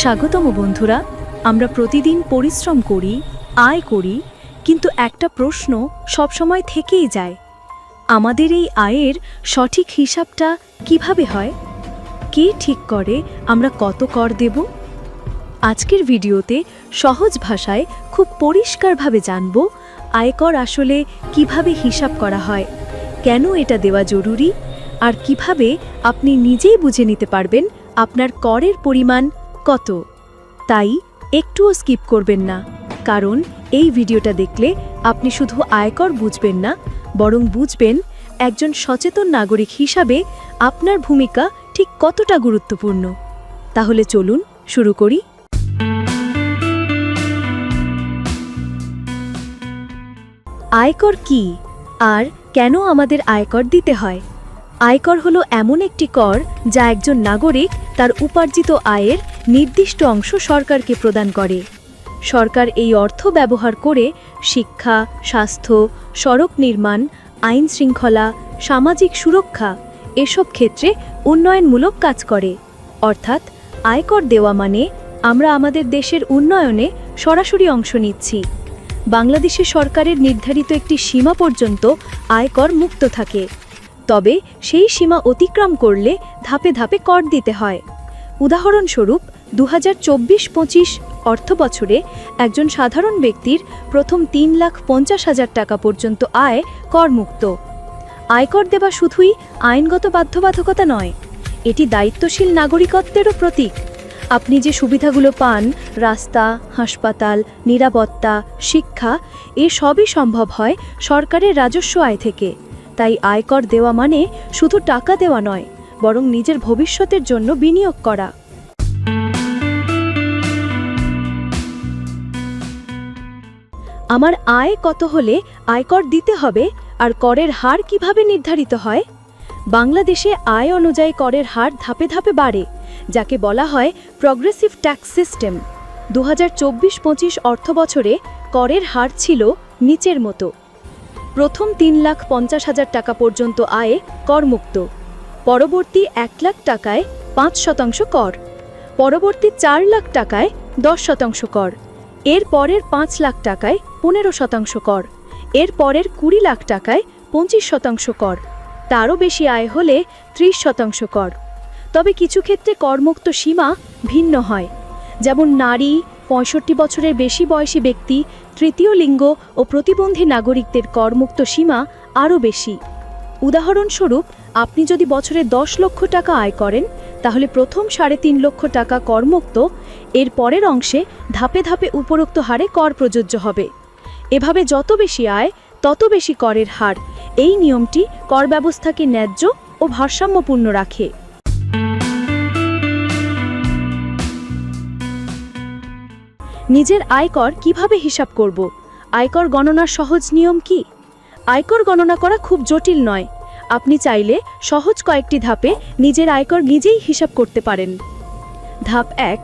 স্বাগতম বন্ধুরা, আমরা প্রতিদিন পরিশ্রম করি, আয় করি, কিন্তু একটা প্রশ্ন সবসময় থেকেই যায়, আমাদের এই আয়ের সঠিক হিসাবটা কীভাবে হয়? কে ঠিক করে আমরা কত কর দেব? আজকের ভিডিওতে সহজ ভাষায় খুব পরিষ্কারভাবে জানব, আয়কর আসলে কীভাবে হিসাব করা হয়, কেন এটা দেওয়া জরুরি, আর কীভাবে আপনি নিজেই বুঝে নিতে পারবেন আপনার করের পরিমাণ কত? তাই একটুও স্কিপ করবেন না, কারণ এই ভিডিওটা দেখলে আপনি শুধু আয়কর বুঝবেন না, বরং বুঝবেন একজন সচেতন নাগরিক হিসাবে আপনার ভূমিকা ঠিক কতটা গুরুত্বপূর্ণ। তাহলে চলুন শুরু করি। আয়কর কি? আর কেন আমাদের আয়কর দিতে হয়? আয়কর হলো এমন একটি কর যা একজন নাগরিক তার উপার্জিত আয়ের নির্দিষ্ট অংশ সরকারকে প্রদান করে। সরকার এই অর্থ ব্যবহার করে শিক্ষা, স্বাস্থ্য, সড়ক নির্মাণ, আইন শৃঙ্খলা, সামাজিক সুরক্ষা এসব ক্ষেত্রে উন্নয়নমূলক কাজ করে। অর্থাৎ আয়কর দেওয়া মানে আমরা আমাদের দেশের উন্নয়নে সরাসরি অংশ নিচ্ছি। বাংলাদেশে সরকারের নির্ধারিত একটি সীমা পর্যন্ত আয়কর মুক্ত থাকে। তবে সেই সীমা অতিক্রম করলে ধাপে ধাপে কর দিতে হয়। উদাহরণস্বরূপ দু হাজার চব্বিশ পঁচিশ অর্থ বছরে একজন সাধারণ ব্যক্তির প্রথম তিন লাখ পঞ্চাশ হাজার টাকা পর্যন্ত আয় করমুক্ত। আয়কর দেওয়া শুধুই আইনগত বাধ্যবাধকতা নয়, এটি দায়িত্বশীল নাগরিকত্বেরও প্রতীক। আপনি যে সুবিধাগুলো পান, রাস্তা, হাসপাতাল, নিরাপত্তা, শিক্ষা, এ সবই সম্ভব হয় সরকারের রাজস্ব আয় থেকে। তাই আয়কর দেওয়া মানে শুধু টাকা দেওয়া নয়, বরং নিজের ভবিষ্যতের জন্য বিনিয়োগ করা। আমার আয় কত হলে আয়কর দিতে হবে আর করের হার কীভাবে নির্ধারিত হয়? বাংলাদেশে আয় অনুযায়ী করের হার ধাপে ধাপে বাড়ে, যাকে বলা হয় প্রগ্রেসিভ ট্যাক্স সিস্টেম দু হাজার চব্বিশ পঁচিশ অর্থ বছরে করের হার ছিল নিচের মতো। প্রথম তিন লাখ পঞ্চাশ হাজার টাকা পর্যন্ত আয়ে করমুক্ত। পরবর্তী এক লাখ টাকায় পাঁচ শতাংশ কর। পরবর্তী চার লাখ টাকায় দশ শতাংশ কর। এর পরের পাঁচ লাখ টাকায় পনেরো শতাংশ কর। এর পরের কুড়ি লাখ টাকায় পঁচিশ শতাংশ কর। তারও বেশি আয় হলে ত্রিশ শতাংশ কর। তবে কিছু ক্ষেত্রে করমুক্ত সীমা ভিন্ন হয়। যেমন নারী পঁয়ষট্টি বছরের বেশি বয়সী ব্যক্তি, তৃতীয় লিঙ্গ ও প্রতিবন্ধী নাগরিকদের করমুক্ত সীমা আরও বেশি। উদাহরণস্বরূপ, আপনি যদি বছরে দশ লক্ষ টাকা আয় করেন, তাহলে প্রথম সাড়ে তিন লক্ষ টাকা করমুক্ত, এর পরের অংশে ধাপে ধাপে উপরোক্ত হারে কর প্রযোজ্য হবে। এভাবে যত বেশি আয়, তত বেশি করের হার, এই নিয়মটি কর ব্যবস্থাকে ন্যায্য ও ভারসাম্যপূর্ণ রাখে। নিজের আয়কর কীভাবে হিসাব করব? আয়কর গণনার সহজ নিয়ম কি? আয়কর গণনা করা খুব জটিল নয়। আপনি চাইলে সহজ কয়েকটি ধাপে নিজের আয়কর নিজেই হিসাব করতে পারেন। ধাপ এক,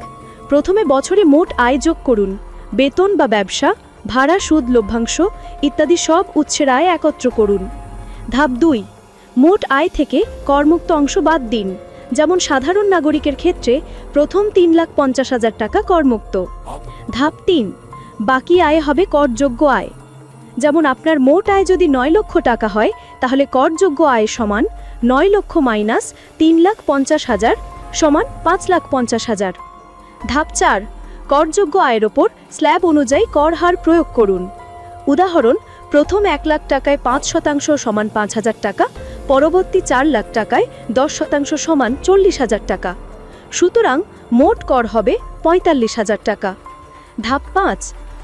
প্রথমে বছরে মোট আয় যোগ করুন। বেতন বা ব্যবসা, ভাড়া, সুদ, লভ্যাংশ ইত্যাদি সব উৎসের আয় একত্র করুন। ধাপ দুই, মোট আয় থেকে করমুক্ত অংশ বাদ দিন। যেমন সাধারণ নাগরিকের ক্ষেত্রে প্রথম তিন লাখ পঞ্চাশ হাজার টাকা করমুক্ত। ধাপ তিন, বাকি আয় হবে করযোগ্য আয়। যেমন আপনার মোট আয় যদি নয় লক্ষ টাকা হয়, তাহলে করযোগ্য আয় সমান নয় লক্ষ মাইনাস তিন লাখ পঞ্চাশ হাজার সমান পাঁচ লাখ পঞ্চাশ হাজার। ধাপ চার, করযোগ্য আয়ের ওপর স্ল্যাব অনুযায়ী কর হার প্রয়োগ করুন। উদাহরণ, প্রথম এক লাখ টাকায় পাঁচ শতাংশ সমান পাঁচ হাজার টাকা পরবর্তী চার লাখ টাকায় দশ শতাংশ সমান চল্লিশ হাজার টাকা। সুতরাং মোট কর হবে পঁয়তাল্লিশ হাজার টাকা। ধাপ পাঁচ,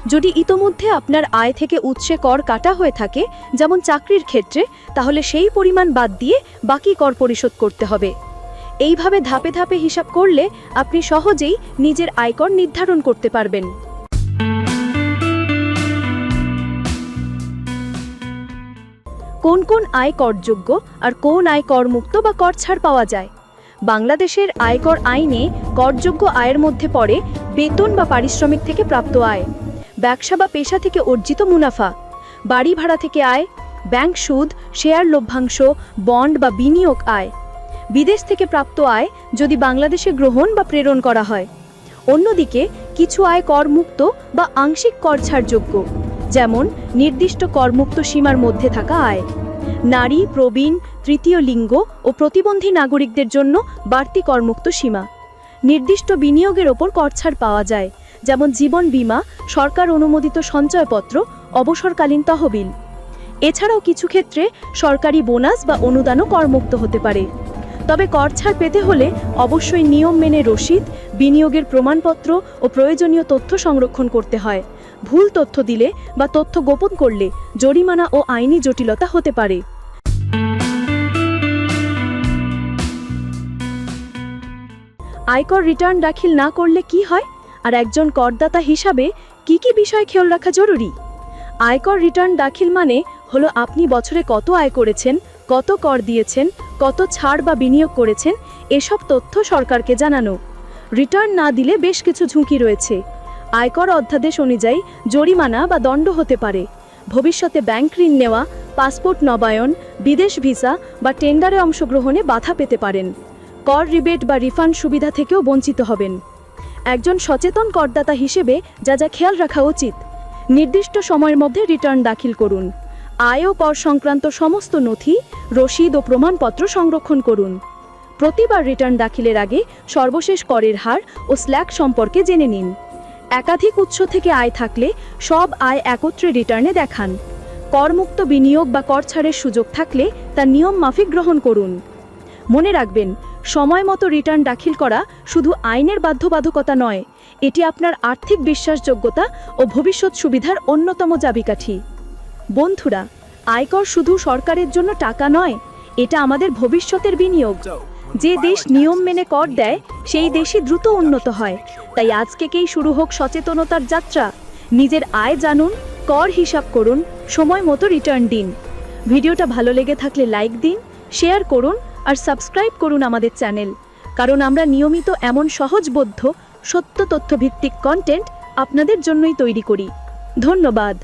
যদি ইতোমধ্যে আপনার আয় থেকে উৎসে কর কাটা হয়ে থাকে, যেমন চাকরির ক্ষেত্রে, তাহলে সেই পরিমাণ বাদ দিয়ে বাকি কর পরিশোধ করতে হবে। এইভাবে ধাপে ধাপে হিসাব করলে আপনি সহজেই নিজের আয়কর নির্ধারণ করতে পারবেন। কোন কোন আয় করযোগ্য আর কোন আয় করমুক্ত বা কর ছাড় পাওয়া যায়। বাংলাদেশের আয়কর আইনে করযোগ্য আয়ের মধ্যে পড়ে বেতন বা পারিশ্রমিক থেকে প্রাপ্ত আয়, ব্যবসা বা পেশা থেকে অর্জিত মুনাফা, বাড়ি ভাড়া থেকে আয়, ব্যাংক সুদ, শেয়ার লভ্যাংশ, বন্ড বা বিনিয়োগ আয়। বিদেশ থেকে প্রাপ্ত আয় যদি বাংলাদেশে গ্রহণ বা প্রেরণ করা হয়। অন্যদিকে কিছু আয় করমুক্ত বা আংশিক কর ছাড়যোগ্য যেমন নির্দিষ্ট করমুক্ত সীমার মধ্যে থাকা আয়। নারী, প্রবীণ, তৃতীয় লিঙ্গ ও প্রতিবন্ধী নাগরিকদের জন্য বাড়তি করমুক্ত সীমা। নির্দিষ্ট বিনিয়োগের ওপর করছাড় পাওয়া যায়, যেমন জীবন বীমা, সরকার অনুমোদিত সঞ্চয়পত্র, অবসরকালীন তহবিল। এছাড়াও কিছু ক্ষেত্রে সরকারি বোনাস বা অনুদানও করমুক্ত হতে পারে। তবে কর ছাড় পেতে হলে অবশ্যই নিয়ম মেনে রসিদ, বিনিয়োগের প্রমাণপত্র ও প্রয়োজনীয় তথ্য সংরক্ষণ করতে হয়। ভুল তথ্য দিলে বা তথ্য গোপন করলে জরিমানা ও আইনি জটিলতা হতে পারে। আয়কর রিটার্ন দাখিল না করলে কি হয়? আর একজন করদাতা হিসাবে কি কি বিষয় খেয়াল রাখা জরুরি? আয়কর রিটার্ন দাখিল মানে হলো আপনি বছরে কত আয় করেছেন কত কর দিয়েছেন, কত ছাড় বা বিনিয়োগ করেছেন, এসব তথ্য সরকারকে জানানো। রিটার্ন না দিলে বেশ কিছু ঝুঁকি রয়েছে। আয়কর অধ্যাদেশ অনুযায়ী জরিমানা বা দণ্ড হতে পারে। ভবিষ্যতে ব্যাংক ঋণ নেওয়া, পাসপোর্ট নবায়ন, বিদেশ ভিসা বা টেন্ডারে অংশগ্রহণে বাধা পেতে পারেন। কর রিবেট বা রিফান্ড সুবিধা থেকেও বঞ্চিত হবেন। একজন সচেতন করদাতা হিসেবে যা যা খেয়াল রাখা উচিত। নির্দিষ্ট সময়ের মধ্যে রিটার্ন দাখিল করুন। আয় ও কর সংক্রান্ত সমস্ত নথি, রসিদ ও প্রমাণপত্র সংরক্ষণ করুন। প্রতিবার রিটার্ন দাখিলের আগে সর্বশেষ করের হার ও স্ল্যাক সম্পর্কে জেনে নিন। একাধিক উৎস থেকে আয় থাকলে সব আয় একত্রে রিটার্নে দেখান। করমুক্ত বিনিয়োগ বা কর ছাড়ের সুযোগ থাকলে তা নিয়ম মাফিক গ্রহণ করুন। মনে রাখবেন, সময় মতো রিটার্ন দাখিল করা শুধু আইনের বাধ্যবাধকতা নয়, এটি আপনার আর্থিক বিশ্বাসযোগ্যতা ও ভবিষ্যৎ সুবিধার অন্যতম চাবিকাঠি। বন্ধুরা, আয়কর শুধু সরকারের জন্য টাকা নয়, এটা আমাদের ভবিষ্যতের বিনিয়োগ। যে দেশ নিয়ম মেনে কর দেয়, সেই দেশই দ্রুত উন্নত হয়। তাই আজকেকেই শুরু হোক সচেতনতার যাত্রা। নিজের আয় জানুন, কর হিসাব করুন, সময় মতো রিটার্ন দিন। ভিডিওটা ভালো লেগে থাকলে লাইক দিন, শেয়ার করুন আর সাবস্ক্রাইব করুন আমাদের চ্যানেল। কারণ আমরা নিয়মিত এমন সহজবোধ্য, সত্য তথ্যভিত্তিক কন্টেন্ট আপনাদের জন্যই তৈরি করি। ধন্যবাদ।